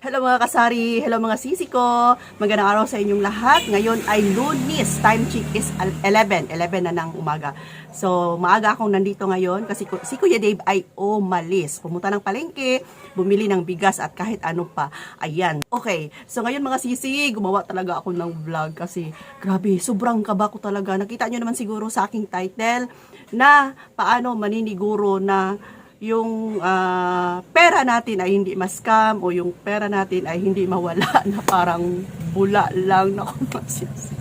Hello mga kasari, hello mga sisi ko. Magandang araw sa inyong lahat. Ngayon ay lunis. Time check is al- 11. 11 na ng umaga. So, maaga akong nandito ngayon kasi si Kuya Dave ay umalis. Pumunta ng palengke, bumili ng bigas at kahit ano pa. Ayan. Okay. So, ngayon mga sisi, gumawa talaga ako ng vlog kasi grabe, sobrang kaba ko talaga. Nakita nyo naman siguro sa aking title na paano maniniguro na yung ah, pera natin ay hindi ma-scam o yung pera natin ay hindi mawala na parang bula lang na kumasis.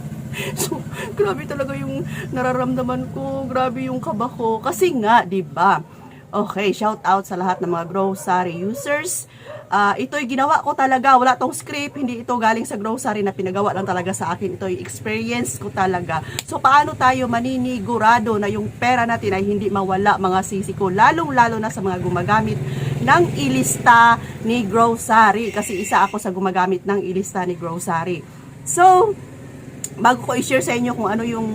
So, grabe talaga yung nararamdaman ko, grabe yung kaba ko. Kasi nga, di ba? Okay, shout out sa lahat ng mga grocery users. Ah, ito'y ginawa ko talaga, wala tong script, hindi ito galing sa grocery na pinagawa lang talaga sa akin. Ito'y experience ko talaga. So, paano tayo maninigurado na yung pera natin ay hindi mawala mga sisi ko, lalong-lalo na sa mga gumagamit ng ilista ni grocery. Kasi isa ako sa gumagamit ng ilista ni grocery. So, bago ko i-share sa inyo kung ano yung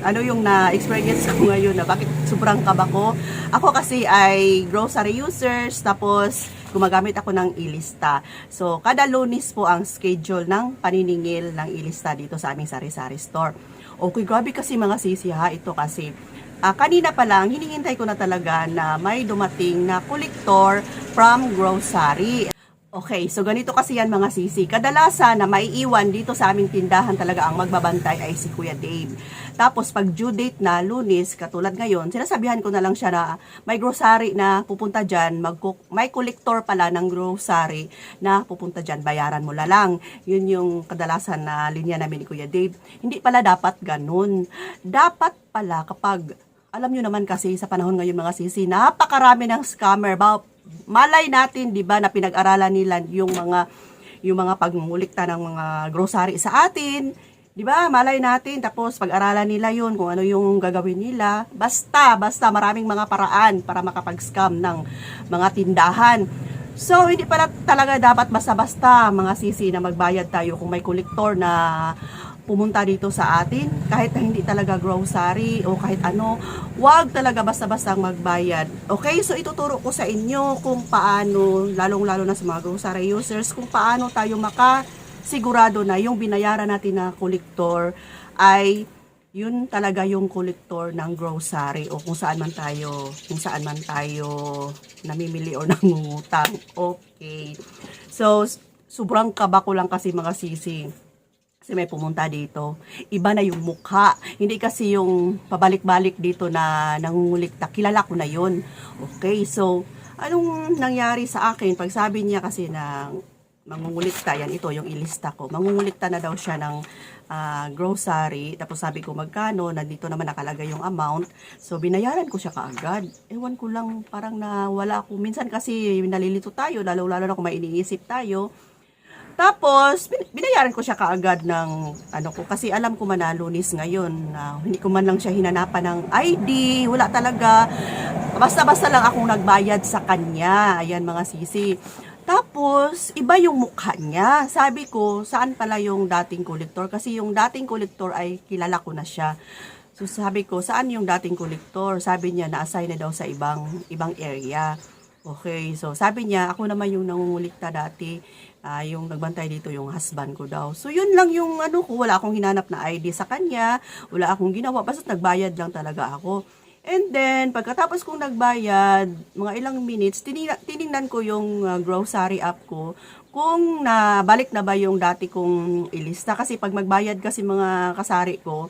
ano yung na-experience ko ngayon na bakit sobrang kaba ko. Ako kasi ay grocery users tapos gumagamit ako ng ilista. So, kada lunis po ang schedule ng paniningil ng ilista dito sa aming sari-sari store. Okay, grabe kasi mga sisi ha, ito kasi Ah, kanina pa lang, hinihintay ko na talaga na may dumating na collector from grocery. Okay, so ganito kasi yan mga sisi. Kadalasan na maiiwan dito sa aming tindahan talaga ang magbabantay ay si Kuya Dave. Tapos pag due date na lunis, katulad ngayon, sinasabihan ko na lang siya na may grocery na pupunta dyan, magku- may collector pala ng grocery na pupunta dyan, bayaran mo lang. Yun yung kadalasan na linya namin ni Kuya Dave. Hindi pala dapat ganun. Dapat pala kapag alam nyo naman kasi sa panahon ngayon mga sisi, napakarami ng scammer. Ba, malay natin, di ba, na pinag-aralan nila yung mga yung mga pagmulikta ng mga grocery sa atin. Di ba? Malay natin. Tapos pag-aralan nila yun, kung ano yung gagawin nila. Basta, basta maraming mga paraan para makapag-scam ng mga tindahan. So, hindi pala talaga dapat basta-basta mga sisi na magbayad tayo kung may kolektor na pumunta dito sa atin, kahit na hindi talaga grocery o kahit ano, wag talaga basta-basta magbayad. Okay, so ituturo ko sa inyo kung paano, lalong-lalo na sa mga grocery users, kung paano tayo makasigurado na yung binayaran natin na kolektor ay yun talaga yung kolektor ng grocery o kung saan man tayo, kung saan man tayo namimili o nangungutang. Okay. So, sobrang kaba ko lang kasi mga sisi kasi may pumunta dito. Iba na yung mukha. Hindi kasi yung pabalik-balik dito na nangungulikta. Kilala ko na yon Okay, so, anong nangyari sa akin? Pag sabi niya kasi na mangungulikta, yan ito, yung ilista ko. Mangungulikta na daw siya ng ah, grocery. Tapos sabi ko, magkano? Nandito naman nakalagay yung amount. So, binayaran ko siya kaagad. Ewan ko lang, parang nawala ako. Minsan kasi nalilito tayo, lalo-lalo na kung may iniisip tayo. Tapos, bin- binayaran ko siya kaagad ng ano ko kasi alam ko man na lunis ngayon na hindi ko man lang siya hinanapan ng ID, wala talaga. Basta-basta lang akong nagbayad sa kanya. Ayan mga sisi. Tapos, iba yung mukha niya. Sabi ko, saan pala yung dating kolektor? Kasi yung dating kolektor ay kilala ko na siya. So sabi ko, saan yung dating kolektor? Sabi niya, na-assign na daw sa ibang ibang area. Okay, so sabi niya, ako naman yung nangungulikta dati, ah, yung nagbantay dito yung husband ko daw. So yun lang yung ano ko, wala akong hinanap na ID sa kanya, wala akong ginawa, basta nagbayad lang talaga ako. And then, pagkatapos kong nagbayad, mga ilang minutes, tinina- tiningnan ko yung ah, grocery app ko kung nabalik na ba yung dati kong ilista. Kasi pag magbayad kasi mga kasari ko,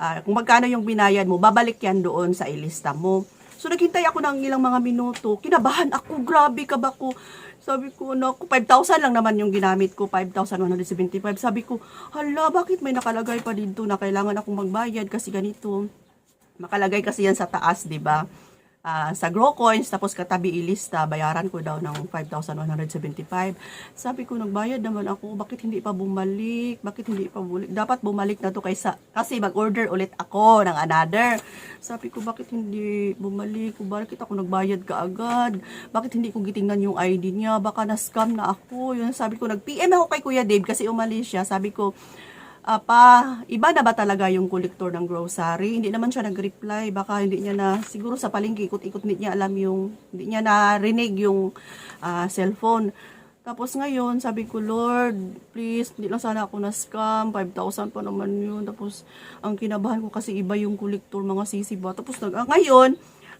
ah, kung magkano yung binayad mo, babalik yan doon sa ilista mo. So, naghintay ako ng ilang mga minuto. Kinabahan ako. Grabe ka ba ko? Sabi ko, naku, 5,000 lang naman yung ginamit ko. 5,175. Sabi ko, hala, bakit may nakalagay pa dito na kailangan akong magbayad kasi ganito. Makalagay kasi yan sa taas, ba? Ah, sa Grow Coins, tapos katabi ilista, bayaran ko daw ng 5,175. Sabi ko, nagbayad naman ako, bakit hindi pa bumalik? Bakit hindi pa bumalik? Dapat bumalik na to kaysa, kasi mag-order ulit ako ng another. Sabi ko, bakit hindi bumalik? Bakit ako nagbayad ka agad? Bakit hindi ko gitingnan yung ID niya? Baka na-scam na ako. Yun, sabi ko, nag-PM ako kay Kuya Dave kasi umalis siya. Sabi ko, Ah, pa, iba na ba talaga yung kolektor ng grocery? Hindi naman siya nag-reply. Baka hindi niya na, siguro sa palengke, ikot-ikot hindi niya alam yung, hindi niya narinig yung ah, cellphone. Tapos ngayon, sabi ko, Lord, please, hindi lang sana ako na-scam. 5,000 pa naman yun. Tapos, ang kinabahan ko kasi iba yung collector, mga sisi ba. Tapos, nag, ah, ngayon,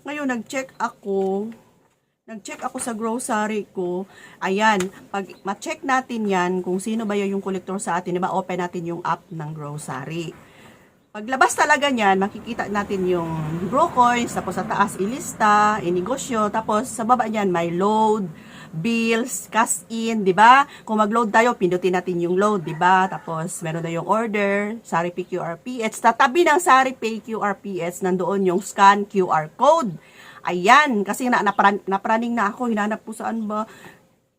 ngayon, nag-check ako. Nag-check ako sa grocery ko. Ayan, pag ma-check natin yan, kung sino ba yung collector sa atin, di ba, open natin yung app ng grocery. Paglabas talaga niyan, makikita natin yung bro coins, tapos sa taas ilista, inegosyo, tapos sa baba niyan may load, bills, cash in, 'di ba? Kung mag-load tayo, pindutin natin yung load, 'di ba? Tapos meron na yung order, Sari Pay QR PH. Tatabi ng Sari Pay QR PH nandoon yung scan QR code. Ayan, kasi na napran, napraning na ako, hinanap ko saan ba.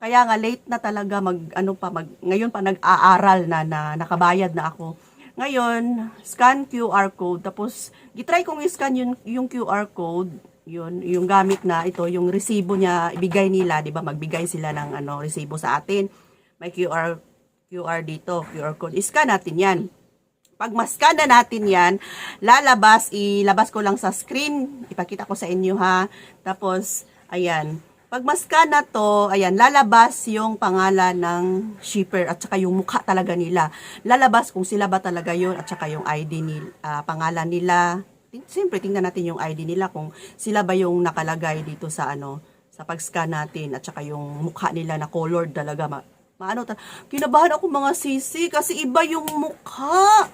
Kaya nga late na talaga mag ano pa mag ngayon pa nag-aaral na na nakabayad na ako. Ngayon, scan QR code tapos gitry kong i-scan yung yung QR code, yun, yung gamit na ito, yung resibo niya ibigay nila, 'di ba? Magbigay sila ng ano resibo sa atin. May QR QR dito, QR code. I-scan natin 'yan. Pag maskan na natin yan, lalabas, ilabas ko lang sa screen. Ipakita ko sa inyo ha. Tapos, ayan. Pag maskan na to, ayan, lalabas yung pangalan ng shipper at saka yung mukha talaga nila. Lalabas kung sila ba talaga yun at saka yung ID ni ah, pangalan nila. Siyempre, tingnan natin yung ID nila kung sila ba yung nakalagay dito sa ano, sa pag-scan natin at saka yung mukha nila na colored talaga. Ta kinabahan ako mga sisi kasi iba yung mukha.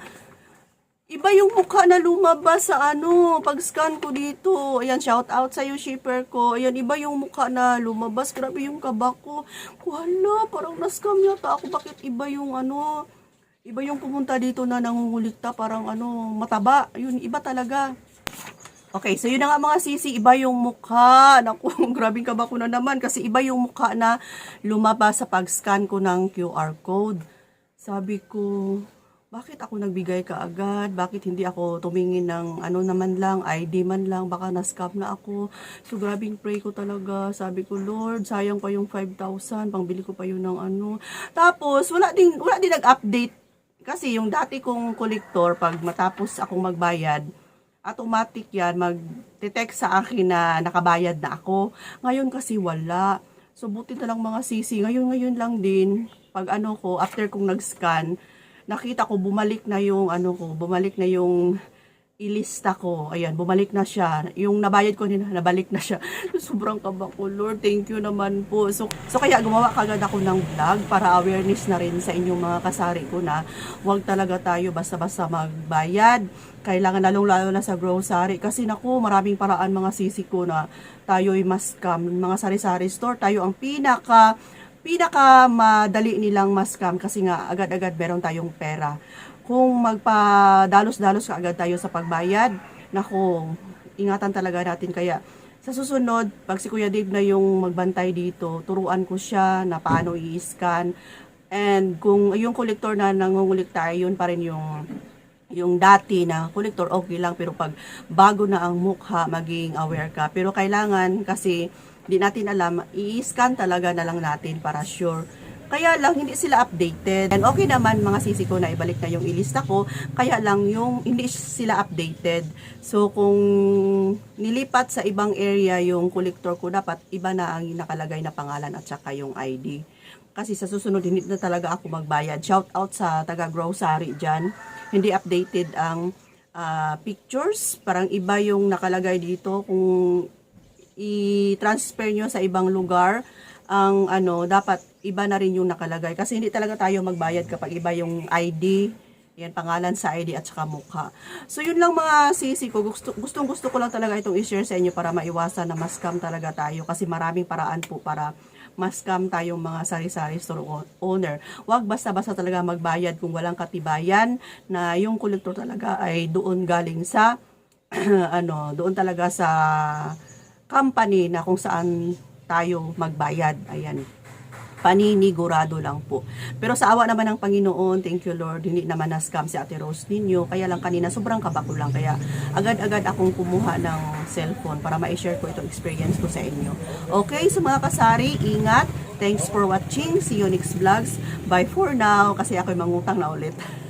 Iba yung mukha na lumabas sa ano, pag-scan ko dito. Ayan, shout out sa iyo, shipper ko. Ayan, iba yung mukha na lumabas. Grabe yung kaba ko. Wala, parang na-scam yata ako. Bakit iba yung ano, iba yung pumunta dito na nangungulikta. Parang ano, mataba. Yun, iba talaga. Okay, so yun na nga mga sisi, iba yung mukha. Naku, grabing kaba ko na naman kasi iba yung mukha na lumabas sa pag-scan ko ng QR code. Sabi ko, bakit ako nagbigay kaagad? Bakit hindi ako tumingin ng ano naman lang, ID man lang, baka na-scam na ako. So, grabing pray ko talaga. Sabi ko, Lord, sayang pa yung 5,000, pangbili ko pa yun ng ano. Tapos, wala din, wala din nag-update. Kasi yung dati kong kolektor, pag matapos akong magbayad, automatic yan, mag-detect sa akin na nakabayad na ako. Ngayon kasi wala. So, buti na lang mga sisi. Ngayon, ngayon lang din, pag ano ko, after kong nag-scan, nakita ko bumalik na yung ano ko, bumalik na yung ilista ko. Ayan, bumalik na siya. Yung nabayad ko nila, nabalik na siya. Sobrang kaba ko, Lord. Thank you naman po. So, so kaya gumawa kagad ako ng vlog para awareness na rin sa inyong mga kasari ko na huwag talaga tayo basta-basta magbayad. Kailangan lalong-lalo na sa grocery. Kasi naku, maraming paraan mga sisi ko na tayo'y mas scam. Mga sari-sari store, tayo ang pinaka pinaka madali nilang ma-scam kasi nga agad-agad meron tayong pera. Kung magpa-dalos-dalos ka agad tayo sa pagbayad, nako, ingatan talaga natin kaya sa susunod, pag si Kuya Dave na yung magbantay dito, turuan ko siya na paano i-scan. And kung yung kolektor na nangungulik tayo, yun pa rin yung yung dati na kolektor, okay lang. Pero pag bago na ang mukha, maging aware ka. Pero kailangan kasi hindi natin alam, i-scan talaga na lang natin para sure. Kaya lang, hindi sila updated. And okay naman, mga sisi ko na ibalik na yung ilista ko. Kaya lang, yung hindi sila updated. So, kung nilipat sa ibang area yung kolektor ko, dapat iba na ang nakalagay na pangalan at saka yung ID. Kasi sa susunod, hindi na talaga ako magbayad. Shout out sa taga-grocery dyan. Hindi updated ang ah, pictures. Parang iba yung nakalagay dito. Kung i-transfer nyo sa ibang lugar, ang ano, dapat iba na rin yung nakalagay. Kasi hindi talaga tayo magbayad kapag iba yung ID, yan, pangalan sa ID at saka mukha. So, yun lang mga sisi ko. Gusto, gustong gusto ko lang talaga itong i-share sa inyo para maiwasan na ma-scam talaga tayo. Kasi maraming paraan po para ma-scam tayong mga sari-sari store owner. Huwag basta-basta talaga magbayad kung walang katibayan na yung kolektor talaga ay doon galing sa ano, doon talaga sa company na kung saan tayo magbayad. Ayan. Paninigurado lang po. Pero sa awa naman ng Panginoon, thank you Lord, hindi naman na-scam si Ate Rose ninyo. Kaya lang kanina, sobrang kaba ko lang. Kaya agad-agad akong kumuha ng cellphone para ma-share ko itong experience ko sa inyo. Okay, so mga kasari, ingat. Thanks for watching. See you next vlogs. Bye for now, kasi ako'y mangutang na ulit.